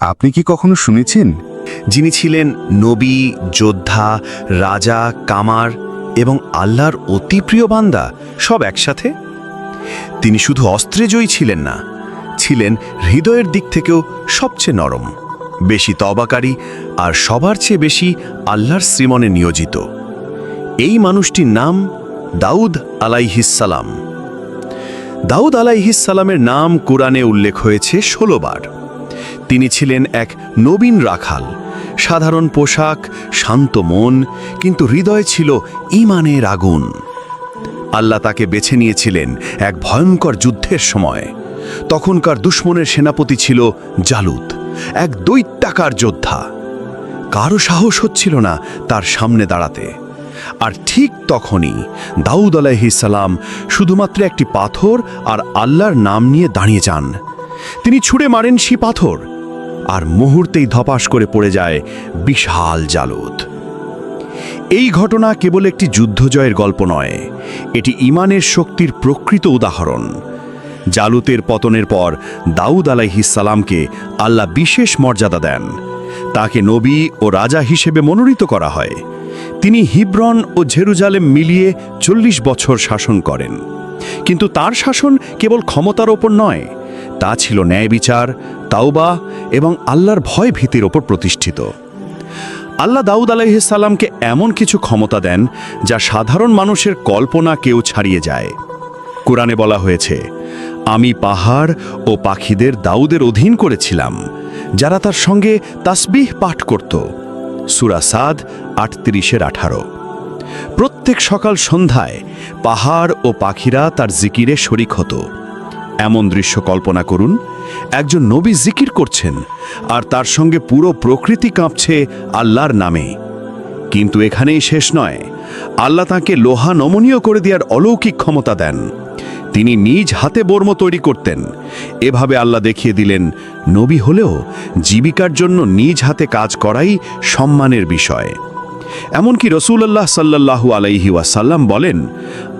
আপনি কি কখনো শুনেছেন? যিনি ছিলেন নবী, যোদ্ধা, রাজা, কামার এবং আল্লাহর অতি প্রিয় বান্দা, সব একসাথে? তিনি শুধু অস্ত্রে জয়ী ছিলেন না, ছিলেন হৃদয়ের দিক থেকেও সবচেয়ে নরম, বেশি তবাকারী আর সবার চেয়ে বেশি আল্লাহর শ্রীমনে নিয়োজিত। এই মানুষটির নাম দাউদ আলাইহিসালাম দাউদ আলাইহিসালামের নাম কোরআনে উল্লেখ হয়েছে ষোলোবার তিনি ছিলেন এক নবীন রাখাল। সাধারণ পোশাক, শান্ত মন, কিন্তু হৃদয় ছিল ইমানের আগুন। আল্লাহ তাকে বেছে নিয়েছিলেন এক ভয়ঙ্কর যুদ্ধের সময়। তখনকার দুশ্মনের সেনাপতি ছিল জালুত, এক দৈত্যাকার যোদ্ধা। কারও সাহস হচ্ছিল না তার সামনে দাঁড়াতে। আর ঠিক তখনই দাউদ আলাইহিসাল্লাম শুধুমাত্র একটি পাথর আর আল্লাহর নাম নিয়ে দাঁড়িয়ে যান। তিনি ছুঁড়ে মারেন সে পাথর। আর মুহূর্তেই ধপাস করে পড়ে যায় বিশাল জালুদ। এই ঘটনা কেবল একটি যুদ্ধজয়ের গল্প নয়, এটি ইমানের শক্তির প্রকৃত উদাহরণ। জালুতের পতনের পর দাউদ আলাইহিসালামকে আল্লাহ বিশেষ মর্যাদা দেন। তাকে নবী ও রাজা হিসেবে মনোনীত করা হয়। তিনি হিব্রন ও জেরুজালেম মিলিয়ে চল্লিশ বছর শাসন করেন। কিন্তু তার শাসন কেবল ক্ষমতার ওপর নয়, তা ছিল ন্যায় বিচার তাওবা এবং আল্লাহর ভয় ভীতির ওপর প্রতিষ্ঠিত। আল্লাহ দাউদ আলাইহিসাল্লামকে এমন কিছু ক্ষমতা দেন যা সাধারণ মানুষের কল্পনা কেউ ছাড়িয়ে যায়। কোরআনে বলা হয়েছে, আমি পাহাড় ও পাখিদের দাউদের অধীন করেছিলাম, যারা তার সঙ্গে তাসবিহ পাঠ করত। সুরা সাদ আটত্রিশের আঠারো। প্রত্যেক সকাল সন্ধ্যায় পাহাড় ও পাখিরা তার জিকিরে শরিক হতো। এমন দৃশ্য কল্পনা করুন একজন নবী জিকির করছেন আর তার সঙ্গে পুরো প্রকৃতি কাঁপছে আল্লাহর নামে। কিন্তু এখানেই শেষ নয়। আল্লাহ তাকে লোহা নমনীয় করে দেওয়ার অলৌকিক ক্ষমতা দেন। তিনি নিজ হাতে বর্ম তৈরি করতেন। এভাবে আল্লাহ দেখিয়ে দিলেন, নবী হলেও জীবিকার জন্য নিজ হাতে কাজ করাই সম্মানের বিষয়। এমনকি রসুল্লাহ সাল্লাল্লাহু আলাইহি ওয়াসাল্লাম বলেন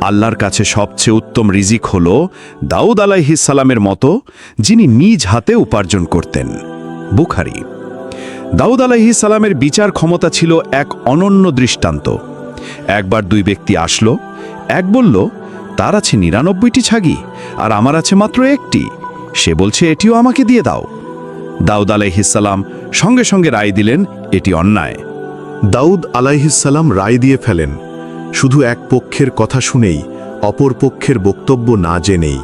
আল্লাহর কাছে সবচেয়ে উত্তম রিজিক হল দাউদ সালামের মতো, যিনি নিজ হাতে উপার্জন করতেন। বুখারি। দাউদ সালামের বিচার ক্ষমতা ছিল এক অনন্য দৃষ্টান্ত। একবার দুই ব্যক্তি আসলো, এক বলল, তার আছে নিরানব্বইটি ছাগি, আর আমার আছে মাত্র একটি। সে বলছে, এটিও আমাকে দিয়ে দাও। দাউদ আলাইহিসাল্লাম সঙ্গে সঙ্গে রায় দিলেন, এটি অন্যায়। দাউদ আলাইহিসাল্লাম রায় দিয়ে ফেলেন। শুধু এক পক্ষের কথা শুনেই, অপর পক্ষের বক্তব্য না জেনেই।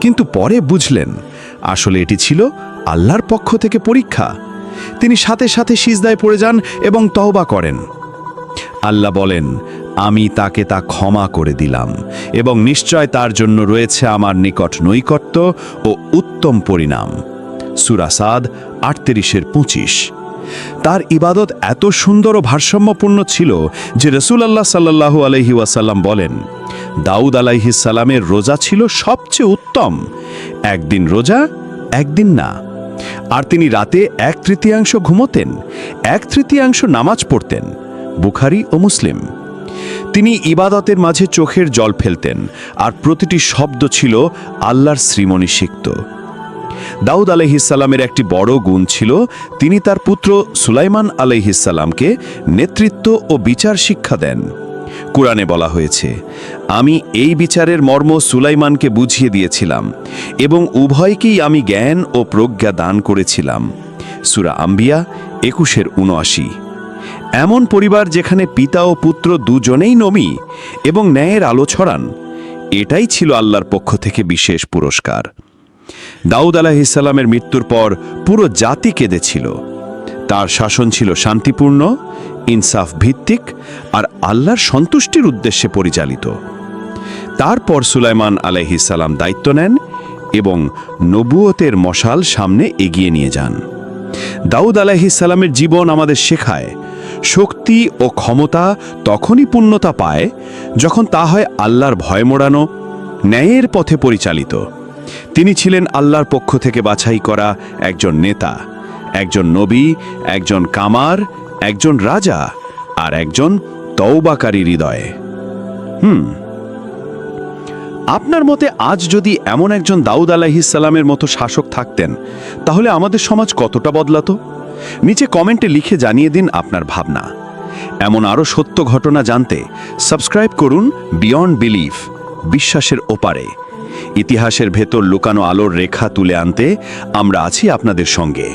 কিন্তু পরে বুঝলেন, আসলে এটি ছিল আল্লাহর পক্ষ থেকে পরীক্ষা। তিনি সাথে সাথে সিজদায় পড়ে যান এবং তওবা করেন। আল্লাহ বলেন, আমি তাকে তা ক্ষমা করে দিলাম এবং নিশ্চয় তার জন্য রয়েছে আমার নিকট নৈকট্য ও উত্তম পরিণাম। সুরাসাদ আটত্রিশের পঁচিশ। তার ইবাদত এত সুন্দর ও ভারসাম্যপূর্ণ ছিল যে রসুল আল্লাহ সাল্লাহু আলহি ওয়াসাল্লাম বলেন, দাউদ সালামের রোজা ছিল সবচেয়ে উত্তম। একদিন রোজা, একদিন না। আর তিনি রাতে এক তৃতীয়াংশ ঘুমোতেন, এক তৃতীয়াংশ নামাজ পড়তেন, বুখারি ও মুসলিম। তিনি ইবাদতের মাঝে চোখের জল ফেলতেন, আর প্রতিটি শব্দ ছিল আল্লাহর শ্রীমণি সিক্ত দাউদ আলহিসাল্লামের একটি বড় গুণ ছিল, তিনি তার পুত্র সুলাইমান আলহিসাল্লামকে নেতৃত্ব ও বিচার শিক্ষা দেন। কোরআনে বলা হয়েছে, আমি এই বিচারের মর্ম সুলাইমানকে বুঝিয়ে দিয়েছিলাম এবং উভয়কেই আমি জ্ঞান ও প্রজ্ঞা দান করেছিলাম। সুরা আম্বিয়া একুশের উনআশি। এমন পরিবার যেখানে পিতা ও পুত্র দুজনেই নমি এবং ন্যায়ের আলো ছড়ান, এটাই ছিল আল্লাহর পক্ষ থেকে বিশেষ পুরস্কার। দাউদ আলাহিসাল্লামের মৃত্যুর পর পুরো জাতি কেঁদেছিল। তার শাসন ছিল শান্তিপূর্ণ, ইনসাফ ভিত্তিক আর আল্লাহর সন্তুষ্টির উদ্দেশ্যে পরিচালিত। তারপর সুলাইমান আলাইহিসাল্লাম দায়িত্ব নেন এবং নবুয়তের মশাল সামনে এগিয়ে নিয়ে যান। দাউদ আলাইহিসাল্লামের জীবন আমাদের শেখায়, শক্তি ও ক্ষমতা তখনই পূর্ণতা পায় যখন তা হয় আল্লাহর ভয় মোড়ানো, ন্যায়ের পথে পরিচালিত। তিনি ছিলেন আল্লাহর পক্ষ থেকে বাছাই করা একজন নেতা, একজন নবী, একজন কামার, একজন রাজা আর একজন তৌবাকারী হৃদয়ে। হুম। আপনার মতে আজ যদি এমন একজন দাউদ আলাহিসাল্লামের মতো শাসক থাকতেন, তাহলে আমাদের সমাজ কতটা বদলাতো? নিচে কমেন্টে লিখে জানিয়ে দিন আপনার ভাবনা। এমন আরও সত্য ঘটনা জানতে সাবস্ক্রাইব করুন বিয়ন্ড বিলিফ, বিশ্বাসের ওপারে। ইতিহাসের ভেতর লুকানো আলোর রেখা তুলে আনতে আমরা আছি আপনাদের সঙ্গে।